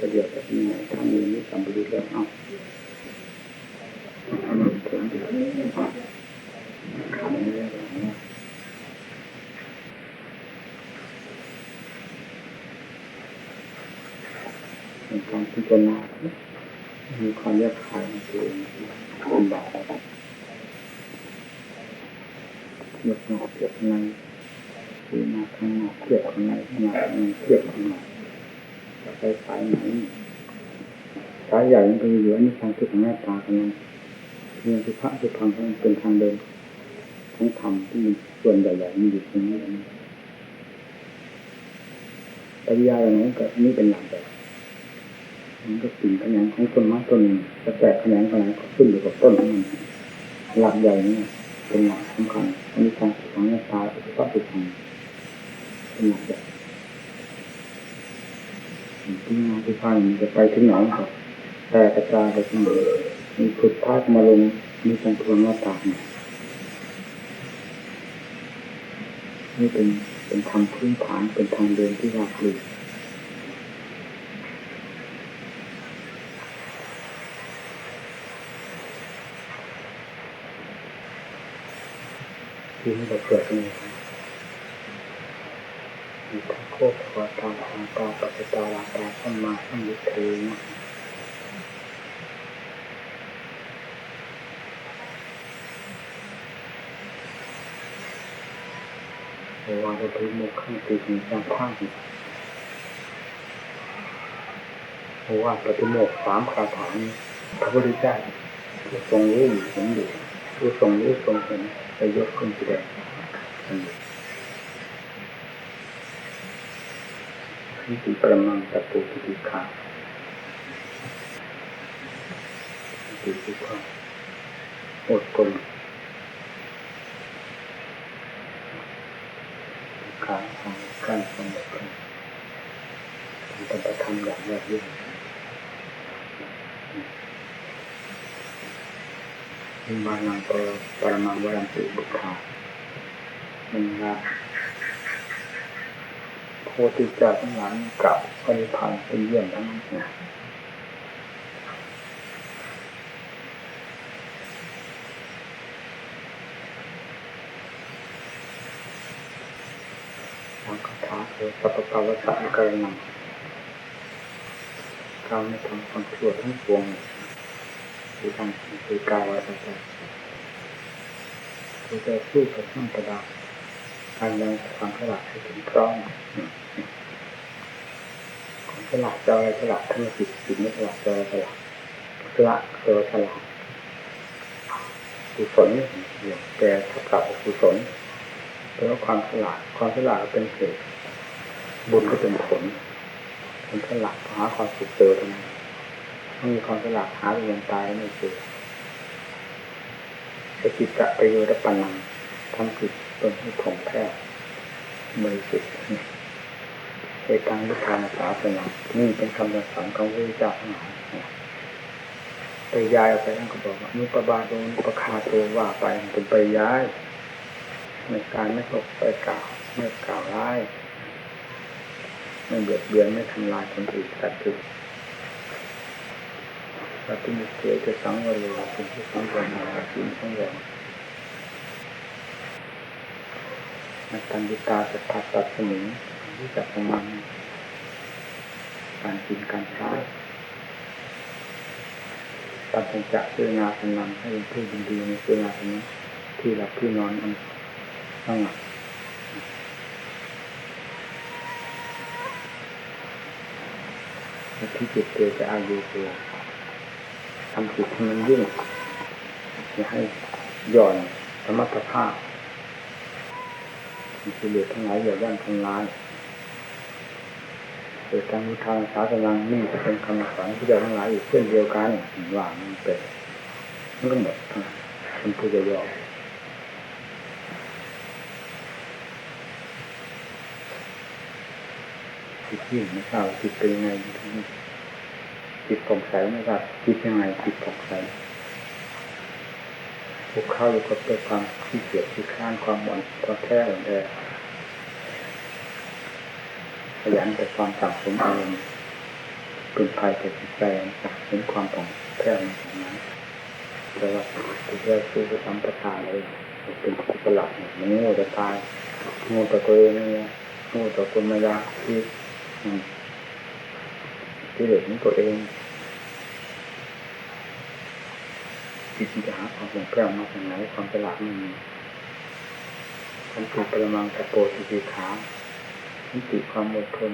ประเดี๋ยวแบบนี้ทำนี้นี่จำไปดูแล้วเอาอันนี้ผมดูคำนี้แล้วนะเป็นการพิจารณามีความแยกคายในตัวเองเป็นแบบเยกนอกเกียบในคือมาข้างนอกเกียบข้างในข้างในข้เกียบางนอกจะไปสายไหนสายใหญ่มันก็อยู่อันนี้ทางที่ของหน้าตากันนั้นเรื่องที่พระที่พังมันเป็นทางเดินของธรรมที่มันส่วนใหญ่ๆมันอยู่ตรงนี้ปริยายอะไรก็นี่เป็นหลักแบบมันก็สิ่งขยันของต้นไม้ต้นหนึ่งจะแตกขยันขนาดก็ขึ้นอยู่กับต้นของมันหลักใหญ่นี่เป็นหลักสำคัญอันนี้การของหน้าตาที่พระที่พังเป็นหลักใหญ่ ที่งาที่พังมันจะไปถึงไหนครับแต่กระจายไปที่ไหนมีสุดท้ายมาลงมีทางทวงหน้าตาเนี่ยนี่เป็นเป็นทางพื้นฐานเป็นทางเดินที่ราบรื่นที่นี่เราเกิดนี่ มีทั้งโคตรวาตาทางตาปัจจตาลาตาสัมมาสัมพุทเทนะโอวาทปฏิโมกขังติหิจังข้างหิโอวาปฏิโมกสามคาถานพระพุทธเจ้าผู้ทรงรู้เห็นอยู่ผู้ทรงรู้ทรงเห็นไปยกขึ้นแสดง นี่คือประมังตะปูติติขาติติความอดทนขาทางการสงบกันปฏิบัติธรรมอย่างยอดเยี่ยมมีมานังปรปรมังวรันติบุคคามันละ พธิจ้าทั้งหลายกับปณิพันธ์เป็นเยี่ยมทั้งนั้นนะทางคาถาคือสัพพะวัฏสะกรนังการไม่ทำความชั่วทั้งปวงคือทำคือกายวาจาใจคือจะสู้กับข้างกระดาษ การยังความฉลาดให้ถึงพร้อมความฉลาดจะอะไรฉลาดทั้งจิตจิตไม่ฉลาดจะอะไรฉลาดฉลาดตัวฉลาดกุศลเนี่ยแกทับกับกุศลแปลว่าความฉลาดความฉลาดเป็นเหตุบุญก็เป็นผลความฉลาดหาความสุขเจอตรงนั้นไม่มีความฉลาดหาเงินตายไม่เจอสกิจจะไปโยรปันังทำจิ ตตนให้ถ่องแท้บริสุทธิ์เอตังวิธานศาสนานี่เป็นคำสอนของพระเจ้าทั้งหลายไปย้ายออกไปท่านก็บอกว่านุปบาโดนุปคาโตว่าไปเป็นไปย้ายในการไม่ตกไปกล่าวไม่กล่าวร้ายไม่เบียดเบียนไม่ทำลายคนอื่นสัตว์อื่นปฏิมิเตจะสังวรวาเป็นที่สังวรมาสิ่งสังวร นักตันติตาสัทธาตัดสมิงรู้จักประมาณการกินการใช้ตัดสัญจะเพื่องานกำลังให้เป็นผู้ดีดีในเพื่องานนี้ที่หลับที่นอนอันสงบที่จิตเตจะอายุตัวทำจิตให้มันยิ่งอย่าให้หย่อนสมรรถภาพ กิเลสทั้งหลายอย่าย่านทำลายเกิดการมุทางสาสนังนี่จะเป็นคำสอนที่เดียวทั้งหลายอยู่เช่นเดียวกันว่ามันเป็นมันก็หมดเป็นผู้จะย่อจิตยิ่งไม่ทราบจิตเป็นยังไงจิตผ่องใสไม่ทราบจิตยังไงจิตผ่องใส พวกเข้าอยู่กับตัวความขี้เกียจขี้ข้านความหวั่นความแท้อ่อนแอขยันแต่ความสั่งสมอารมณ์เป็นภัยแก่จิตใจนะเห็นความผ่องแผ้วในของนั้นแต่ว่าตัวแรกคือจะทำประทานเลยเป็นกุศลเนี่ยมันโง่จะตายโง่ต่อตัวเองเนี่ยโง่ต่อคนมายาที่ที่เหลือของตัวเอง จิตจะหาความผ่องแผ้วมาจากไหนความฉลาดไม่มีความติปรมังตะโปติติขาความติความอดทน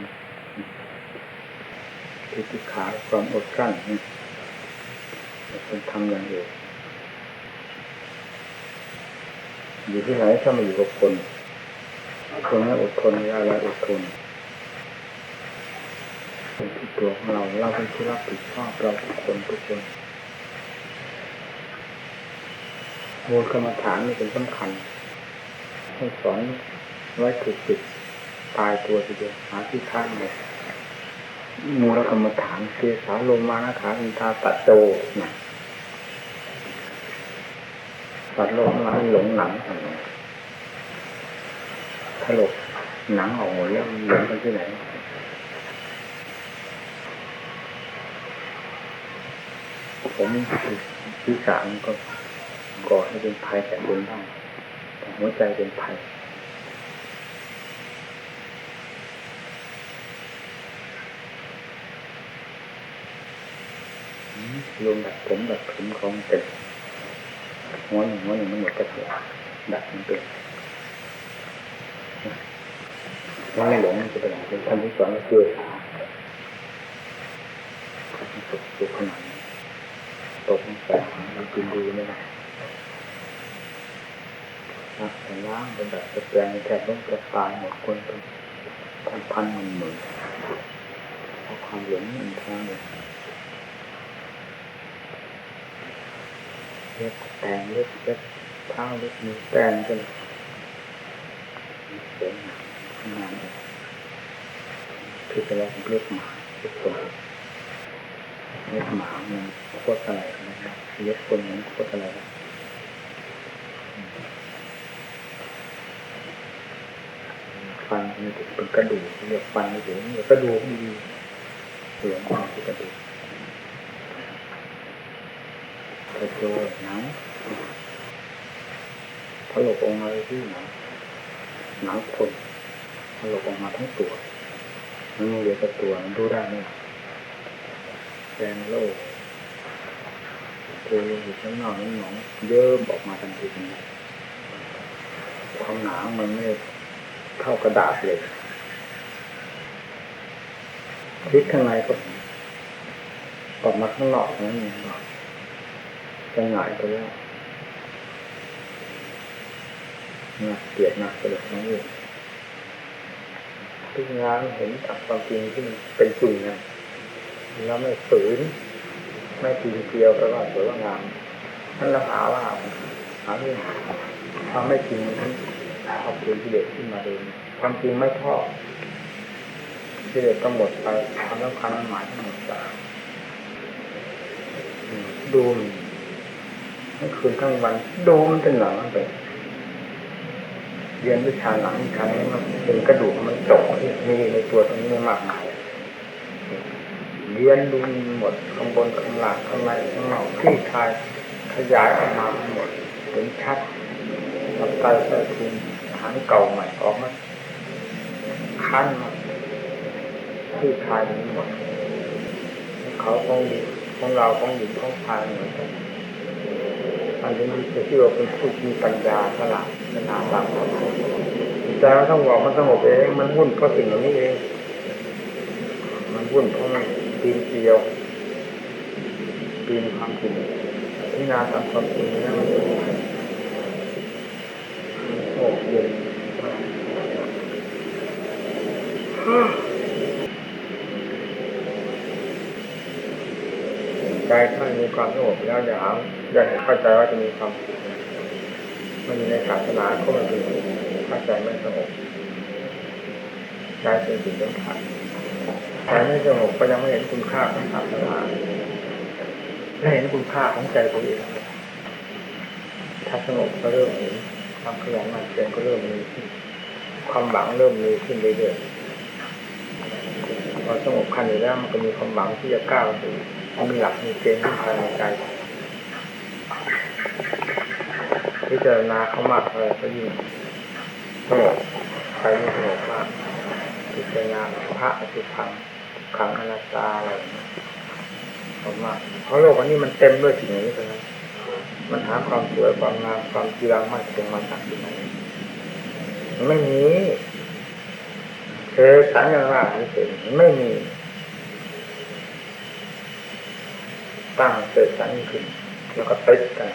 ติติขาความอดกลั้นนี่เป็นทำอย่างเดียวอยู่ที่ไหนถ้ามาอยู่กับคนคนนั้นอดทนเวลาเรอดทนเป็นที่ตัวของเราเราเป็นที่รับผิดชอบเราทุกคนทุกคน มูลกรรมฐานนี่เป็นสำคัญให้สอนไว้ถูกจุดตายตัวทีเดียวหาที่ข้างเลยมูลกรรมฐานเสียสาลมานะขาอินทาตัดโจนะตัดโลกมาหลงหนังถลกหนังออกหมดแล้วหลงกันที่ไหนผมที่สามก็ ก่อให้เป็นภัยแก่ตนได้แต่หัวใจเป็นภัยรวมดัดผมดัดผมของเต็มหัวหนึ่งหัวหนึ่งมันหมดกระเถียดัดมันเต็มไม่หลงมันจะเป็นอะไรเป็นคำที่สอนก็คือสาสุดสุดขนาดตกลงไปมันกินดีไม่ได้ นะแต่ล้างเป็นแบบแปลงแทนต้องกระฟายหมดคนเป็นพันพันหมื่นหมื่นเพราะความหลงมันทางเลยเล็บแต่งเล็บเล็บเท้าเล็บมือแต่งกันสวยงามงามเลยคือจะแล้วเล็บหมาเล็บคนเล็บหมามันโคตรอะไรนะครับเล็บคนมันโคตรอะไรนะ ฟันมันเป็นกระดูกเรียกฟันไม่เรียกกระดูกดีเหลืองมากคือกระดูกกระโจนหนังถลกออกมาที่หนังหนังคนถลกออกมาทั้งตัวมันเหลือแต่ตัวมันดูได้ไหมแดงโลกตัวอยู่ข้างนอกนั้นหนองเยิ้มออกมาทันทีความหนามันไม่ เท่ากระดาษเลยคิดข้างในก็ออกมาข้างนอกนั้นเองจะหงายไปแล้วนักเกลียดหนักกระดกน้องอยู่ทุกงานเห็นจากความจริงที่มันเป็นจริงนะแล้วไม่ฝืน ไม่ปีนเกลียวไปว่าสวยว่างามนั่นเราหาว่าหาเรื่องความไม่จริงมัน เอาเปลี่ยนกิเลสขึ้นมาเองความจริงไม่ชอบกิเลสก็หมดไปความสำคัญมันหมายทั้งหมดไปดูมันทั้งคืนทั้งวันดูมันเป็นหนังไปเรียนวิชาหนังวิชานี้มันเป็นกระดูกมันจาะที่มีในตัวตรงนี้มากมายเรียนดูหมดข้างบนข้างล่างข้างในข้างนอกที่ทายขยายออกมาหมดเห็นชัดตับไตไส้พุง ฐานเก่าใหม่ออกมาคั้นมาที่ทายทั้หมดเขาของของเราของหญิงของชายเหมือนกันอันนี้จะชื่อว่าเป็นผู้มีปัญญาฉลาดฉลาดหลังแต่เราต้องบอกมันสงบเองมันวุ่นเพราะสิ่งเหล่านี้เอง มันวุ่นเพราะมันปีนเกลียวปีนความจริงที่นาตามความจริงนี่มันเป็นโอ้เย็น ใจถ้ามีความสงบแล้วอย่าหาอย่าเข้าใจว่าจะมีความสุขมันมีในศาสนาก็มันเป็นถ้าใจไม่สงบใจเป็นสิ่งสำคัญใจไม่สงบก็ยังไม่เห็นคุณค่าของศาสนาไม่เห็นคุณค่าของใจตัวเองถ้าสงบก็เริ่มเห็น ความขยันหมั่นเพียรก็เริ่มมีขึ้นความหวังเริ่มมีขึ้นเรื่อยๆพอสงบขั้นอยู่แล้วมันก็มีความหวังที่จะก้าวสู่มีหลักมีเกณฑ์ที่ภายในใจพิจารณาเขามากเลยก็ยิ่งสงบใจยิ่งสงบมากพิจารณาพระอสุพังขังอนัตตาอะไรอย่างมว่าเพราะโลกอันนี้มันเต็มด้วยสิ่งนี้เลย มันหาความสวยความงามความจีรังมากเป็นมาจากที่ไหนมันไม่มีเคยสัญญาว่าเฉยๆไม่มีตั้งเกิดสันขึ้น แล้วก็ติดกัน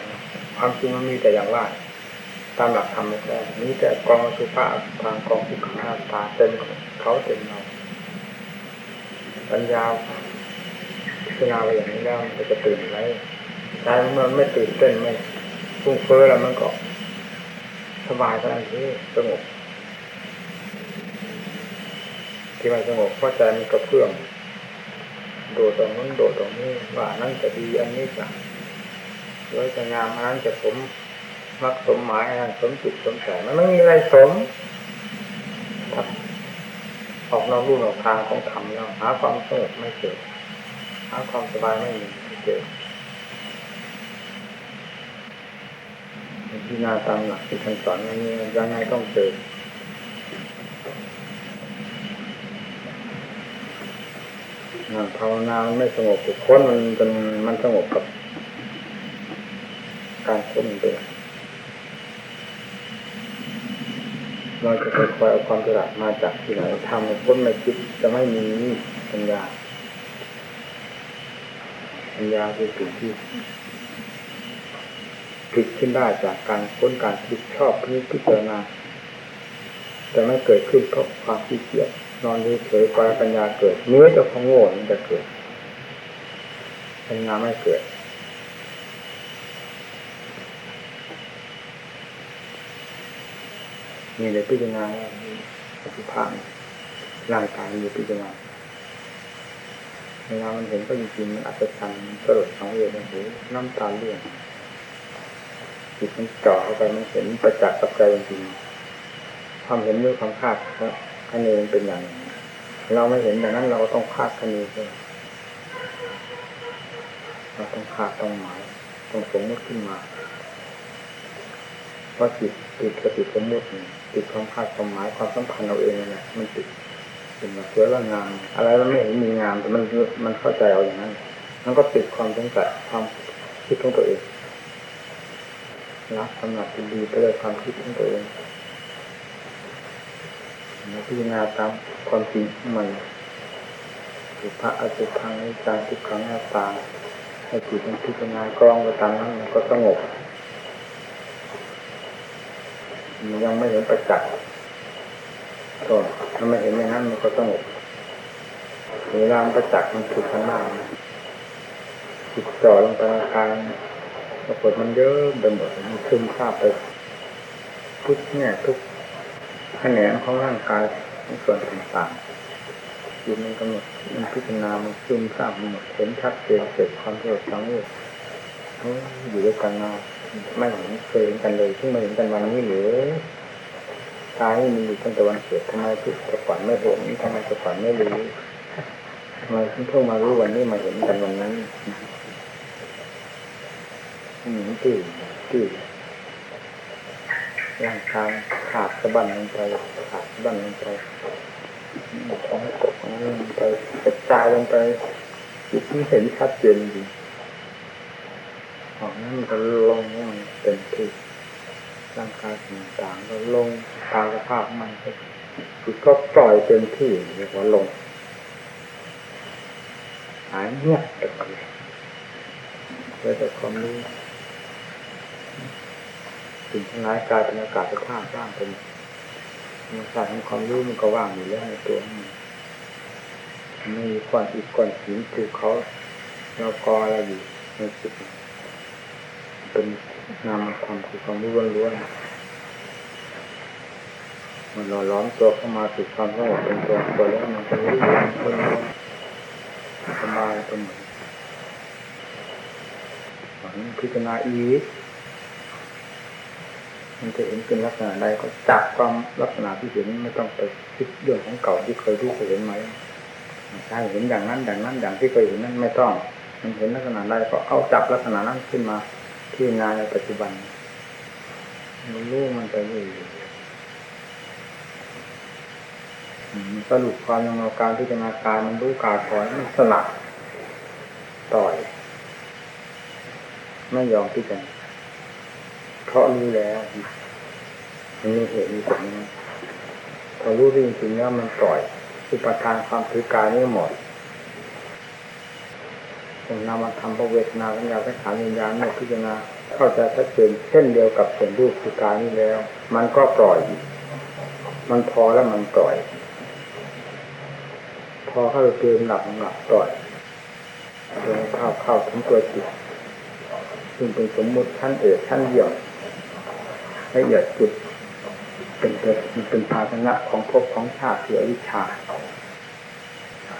ความจริงมันมีแต่อย่างว่าตามหลักธรรมแท้ๆมีแต่กองสุภาพทางกองทุกขาตาเต็มเขาเต็มเราปัญญาพิจารณาไปอย่างนี้แล้วมันจะตื่นไหม ใจมันไม่ตื่นเต้นไม่ฟุ้งเฟ้อแล้วมันก็สบายเท่านั้นที่สงบที่มันสงบเพราะใจมันกระเพื่อมโดดตรงนั้นโดดตรงนี้ว่านั่นจะดีอันนี้จะสวยจะงามอันนั้นจะสมมักสมหมายอันนั้นสมจิตสมใจมันไม่มีอะไรสมออกนอกรูนอกทางของธรรมแล้วหาความสงบไม่เจอหาความสบายไม่มีไม่ เจอที่นาตามหลักที่ท่านสอนนี้ยังไงต้องเจอภาวนาไม่สงบค้นมันจนมันสงบกับการค้นมันเป็นเราจะคอยเอาความฉลาดมาจากที่ไหนทำให้ค้นไม่คิดจะไม่มีปัญญาปัญญาคือสิ่งที่ ผิดขึ้นได้จากการค้นการคิดชอบพิจารณาแต่ไม่เกิดขึ้นเพราะความขี้เกียจนอนเฉยๆปล่อยปัญญาเกิดเนื้อจะของโง่มันจะเกิดปัญญาไม่เกิดมีเลยพิจารณาปฏิภาณร่างกายมีพิจารณาเวลามันเห็นก็จริงๆมันอัศจรรย์สลดสังเวชโอ้โหน้ำตาเลื่อน จิตมันเจาะเข้าไปมันเห็นประจักษ์กับใจจริงๆความเห็นด้วยความคาดคะเนมันเป็นอย่างเราไม่เห็นแต่นั้นเราก็ต้องคาดคะเนเลยเราต้องคาดต้องหมายต้องสมมติขึ้นมาเพราะจิตติดกับติดสมมติติดความคาดความหมายความสัมพันธ์เราเองนั่แหละมันติดเป็นมาสวยว่างาม อะไรมันไม่เห็นมีงามแต่มันมันเข้าใจเอาอย่างนั้นมันก็ติดความสงสัยความคิดของตัวเอง รักกำหนัดดีไปเลยความคิดของตัวเองพิจารณาตามความจริงมันสุภาอสุพังนิจาทุกขังหน้าตาให้จิตมันพิจารณากรองไปตามนั้นมันก็สงบมันยังไม่เห็นประจักษ์ก็ถ้าไม่เห็นอย่างนั้นมันก็สงบเวลาประจักษ์มันถูกข้างหน้าจิตจ่อลงไปในกาย ปรากฏมันเยอะไปหมดมันซึมซาบไปทุกแง่ทุกแขนงของร่างกายในส่วนต่างๆจิตมันกำหนดมันพิจารณามันซึมซาบมันหมดเห็นชัดเจนเกิดความเกิดสังเวชเขาอยู่ด้วยกันมาไม่เห็นเคยเห็นกันเลยเพิ่งมาเห็นกันวันนี้หรือตายมีอยู่ตั้งแต่วันเกิดทำไมทุกแต่ก่อนไม่เห็นทำไมแต่ก่อนไม่รู้ทำไมเพิ่งมารู้วันนี้มาเห็นกันวันนั้น หนีตื่นตื่นร่างกายขาดสะบันลงไปขาดสะบันลงไปท้องตกลงไปกระจายลงไปจิตที่เห็นชัดเจนจริงของนั้นก็ลงเต็มที่ร่างกายต่างๆก็ลงตามสภาพมันคือก็ปล่อยเต็มที่เรียกว่าลงหายเงียบไปหมดเลยเหลือแต่ความรู้ สิ่งทั้งหลายกลายเป็นอากาศธาตุว่างเป็นมันกลายเป็นความรู้มันก็ว่างอยู่แล้วในตัวมันมีก้อนอิฐก้อนหินภูเขาเรากออะไรอยู่ในจิตเป็นนามธรรมคือความรู้ล้วนๆมันหล่อล้อมตัวเข้ามาสู่ความสงบเป็นตัวตัวแล้วมันก็รู้ล้วนๆสบายไปหมดพิจารณาอีก มันจะเห็นเป็นลักษณะใดก็จับความลักษณะที่เห็นไม่ต้องไปคิดเรื่องของเก่าที่เคยรู้เคยเห็นไหมถ้าเห็นอย่างนั้นอย่างนั้นอย่างที่เคยเห็นนั้นไม่ต้อง มันเห็นลักษณะใดก็เอาจับลักษณะนั้นขึ้นมาที่งานในปัจจุบันมันรู้มันไปเรื่อยๆอืมสรุปความยังเอาการพิจารณาการมันรู้การถอยมันสลับต่อย ไม่ยอมพิจารณา เพราะรู้แล้วมันมีเหตุมีผลพอรู้จริงๆแล้วมันปล่อยอุปทานความถือกายนี่หมดผมนำมาทำพระเวทนาสัญญาสังขารวิญญาณเมื่อพิจารณาเข้าใจชัดเจนเช่นเดียวกับเห็นรูปคือกายนี้แล้ว มันก็ปล่อย มันพอแล้วมันปล่อย พอเข้าไปเกินหลับหลับปล่อยจนเข้าเข้าถึงตัวจิตซึ่งเป็นสมมุติชั้นเอกชั้นเยี่ยม ละเอียดจุดเป็นเป็นเป็นภาชนะของภพของชาติคืออวิชชา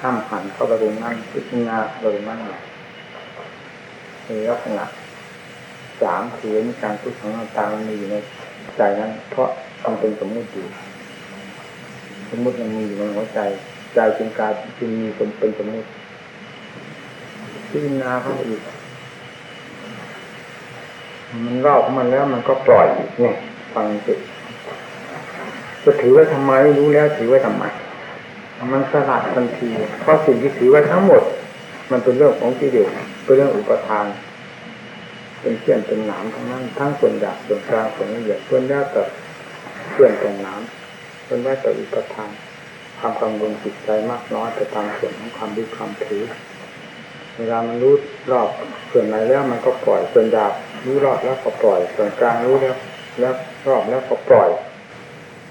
ห้ามหันเข้าไปตรงนั้นพิจารณาเข้าไปตรงนั้นในลักษณะสามคือมีการทุกข์ของต่างมันมีอยู่ในใจนั้น เพราะมันเป็นสมมุติอยู่สมมุติมันมีอยู่ในหัวใจใจจึงกายจึงมีเป็นสมมุติพิจารณาเข้าไปอีก มันรอบของมันแล้วมันก็ปล่อยเนี่ยฟังสิจะถือไว้ทำไมรู้แล้วถือไว้ทำไมมันสลัดทันทีเพราะสิ่งที่ถือไว้ทั้งหมด มันเป็นเรื่องของกิเลสเป็นเรื่องอุปทาน เป็นเพื่อนเป็นหนามทั้งนั้นทั้งส่วนหยาบส่วนกลางส่วนละเอียดส่วนแล้วแต่เพื่อนเป็นหนามส่วนแล้วแต่อุปทานความกังวลจิตใจมากน้อยไปตามส่วนของความดีความถือ เวลามันรู้รอบส่วนไหนแล้วมันก็ปล่อยส่วนหยาบรู้รอบแล้วก็ปล่อย ส่วนกลางรู้แล้ว แล้วรอบแล้วก็ปล่อย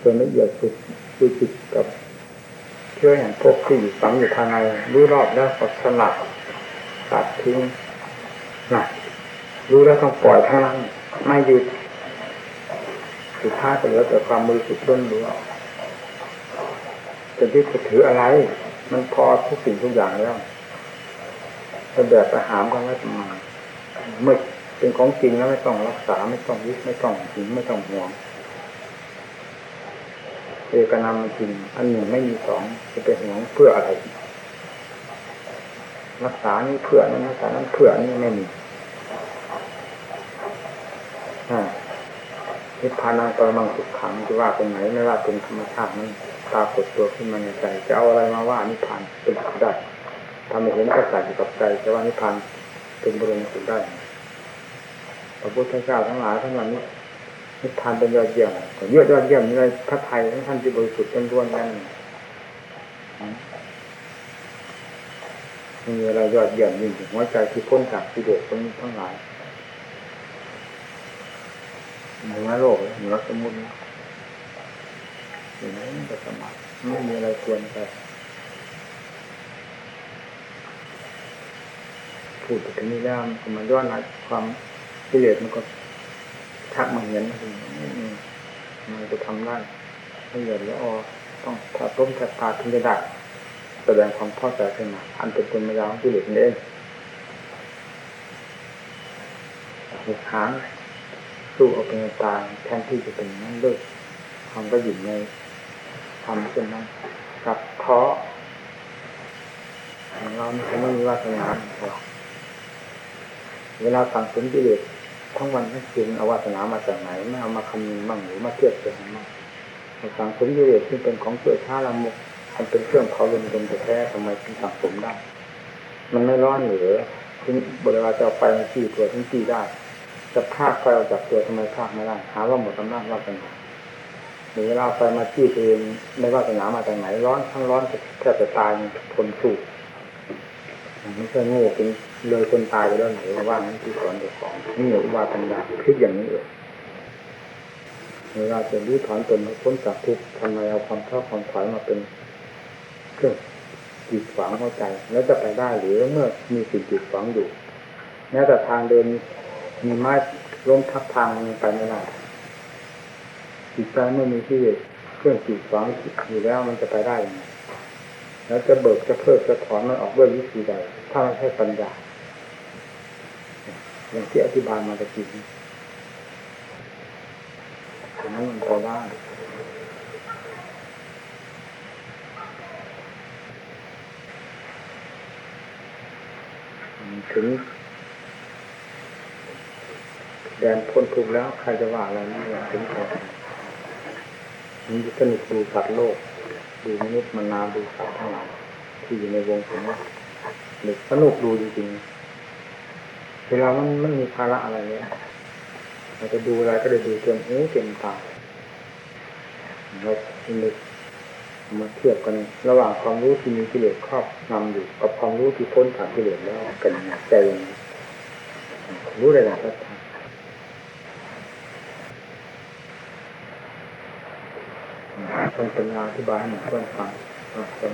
ส่วนละเอียดสุดคือจิตกับเชื่ออย่างพวกที่อยู่ฝังอยู่ภายในรู้รอบแล้วก็สลัดตัดทิ้งนะรู้แล้วต้องปล่อยทั้งนั้นไม่หยุดสุดท้ายก็เหลือแต่ความมือสุดล้นรู้จะยึดจะถืออะไร มันพอทุกสิ่งทุกอย่างแล้ว จะแบบไปหามกันไว้ทำไมเมื่อเป็นของจริงแล้วไม่ต้องรักษาไม่ต้องยึดไม่ต้องถึงไม่ต้องห่วงเอกนามจริงอันหนึ่งไม่มีสองจะไปห่วงเพื่ออะไร รักษานี้เพื่อนั้นรักษานั้นเพื่อนี้ไม่มีนิพพานังปรมังสุขขังจะว่าตรงไหนไม่ว่าเป็นธรรมชาตินั้นปรากฏตัวขึ้นมาในใจจะเอาอะไรมาว่านิพพานเป็นได้ ทำให้เห็นกระสัอยู่กับใจจะว่านิพพานเป็นบรมสุขได้พระพุทธเจ้าทั้งหลายทั้งวันนี้นิพพานเป็นยอดเยี่ยมเยอะยอดเยี่ยมในพระไทยทั้งท่านที่บริสุทธิ์เป็นล้วนนั่นมีอะไรยอดเยี่ยมยิ่งหัวใจที่พ้นจากกิเลสทั้งหลายเหนือโลกเหนือสมุนอยู่ไหนมันก็สมัครไม่มีอะไรควรไป พูดถึงนี้แล้วมันมาย้อนหลังความกิเลสมันก็ชักมาเห็นมันจะทำได้ละเอียดแล้วอ๋อต้องถ้าต้มถ้าตาถึงจะได้แสดงความเข้าใจขึ้นมาอันเป็นตัวมายาวกิเลสนี่เองหกหางสู้เอาเป็นตาแทนที่จะเป็นนั้นเลิกความก็หยิ่ในทำเช่นนั้นกับท้อของเราไม่มีวาสนาพอเเวลาสั่งสมกิเลสทั้งวันทั้งคืนเอาวาสนามาจากไหนไม่เอามาคำนึงบ้างหรือมาเทียบกันบ้างสั่งสมกิเลสที่เป็นของเสื่อช้าละมุกมันเป็นเครื่องเขาลนลนแท้ทำไมถึงสั่งสมได้ มันไม่ร้อนหรือถึงเวลาจะเอาไปที่ตัวทั้งที่ได้ จะพากไฟออกจากตัวทำไมพากไม่ได้หาว่าหมดอำนาจว่าสนาหรือเวลาไฟมาที่ตัวเองไม่วาสนามาจากไหนร้อนทั้งร้อนแทบจะตายทนสู้ไม่ใช่โง่เป็น เลยคนตายไปแล้วไหนว่านั้นที่สอนเด็กของนี่อุบาปัญญาคิดอย่างนี้เองเวลาจะรู้ถอนตนพ้นจากทุกข์ทำไมเอาความเท่าความถอยมาเป็นเครื่องจีดขวางเข้าใจ แล้วจะไปได้หรือเมื่อมีสิ่งจีดขวางอยู่แม้แต่ทางเดินมีไม้ล้มทับทางไปไม่ได้จิตใจเมื่อมีที่เครื่องจีดขวางอยู่แล้วมันจะไปได้ยังไงแล้วจะเบิกจะเพิกจะถอนมันออกด้วยวิธีใดถ้าไม่ใช่ปัญญา อย่างที่อธิบายมาตะกี้ฉะนั้นมันพอได้ถึงแดนพ้นทุกข์แล้วใครจะว่าอะไรนี่แหละถึงพอมันสนุกดูสัตว์โลก ดูมนุษย์มนาดูสัตว์ทั้งหลายที่อยู่ในวงสมมติหรือสนุกดูจริงๆ เวลามันมันมีภาระอะไรเนี่ยเราจะดูอะไรก็ได้ดูเต็มหูเต็มตาเรานึกมาเทียบกันระหว่างความรู้ที่มีกิเลสครอบนำอยู่ กับความรู้ที่พ้นจากกิเลสแล้วกันใจยังไรู้ได้หลายทัศน์ต้องเป็นงานอธิบายให้หนึ่งเพื่อนฟังอะเป็น